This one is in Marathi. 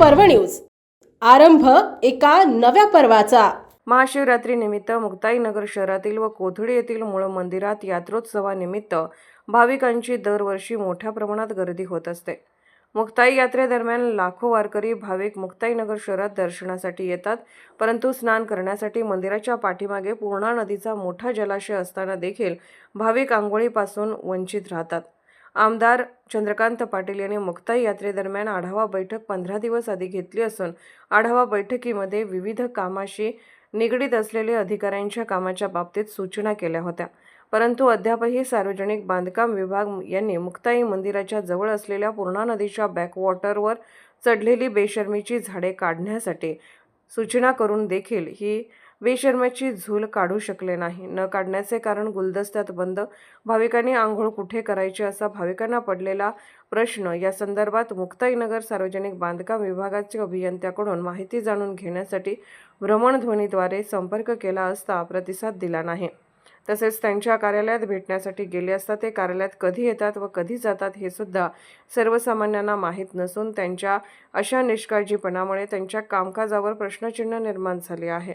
पर्व न्यूज. आरंभ एका नव्या पर्वाचा. महाशिवरात्रीनिमित्त मुक्ताईनगर शहरातील व कोथळी येथील मूळ मंदिरात यात्रोत्सवानिमित्त भाविकांची दरवर्षी मोठ्या प्रमाणात गर्दी होत असते. मुक्ताई यात्रेदरम्यान लाखो वारकरी भाविक मुक्ताईनगर शहरात दर्शनासाठी येतात परंतु स्नान करण्यासाठी मंदिराच्या पाठीमागे पूर्णा नदीचा मोठा जलाशय असताना देखील भाविक आंघोळीपासून वंचित राहतात. आमदार चंद्रकांत पाटील यांनी मुक्ताई यात्रेदरम्यान आढावा बैठक पंधरा दिवस आधी घेतली असून आढावा बैठकीमध्ये विविध कामाशी निगडीत असलेले अधिकाऱ्यांच्या कामाच्या बाबतीत सूचना केल्या होत्या. परंतु अद्यापही सार्वजनिक बांधकाम विभाग यांनी मुक्ताई मंदिराच्या जवळ असलेल्या पूर्णा नदीच्या बॅकवॉटरवर चढलेली बेशर्मीची झाडे काढण्यासाठी सूचना करून देखील ही बेशर्माची झूल काढू शकले नाही. न काढण्याचे कारण गुलदस्त्यात बंद. भाविकांनी आंघोळ कुठे करायची असा भाविकांना पडलेला प्रश्न. या संदर्भात मुक्ताईनगर सार्वजनिक बांधकाम विभागाच्या अभियंत्याकडून माहिती जाणून घेण्यासाठी भ्रमणध्वनीद्वारे संपर्क केला असता प्रतिसाद दिला नाही. तसेच त्यांच्या कार्यालयात भेटण्यासाठी गेले असता ते कार्यालयात कधी येतात व कधी जातात हे सुद्धा सर्वसामान्यांना माहीत नसून त्यांच्या अशा निष्काळजीपणामुळे त्यांच्या कामकाजावर प्रश्नचिन्ह निर्माण झाले आहे.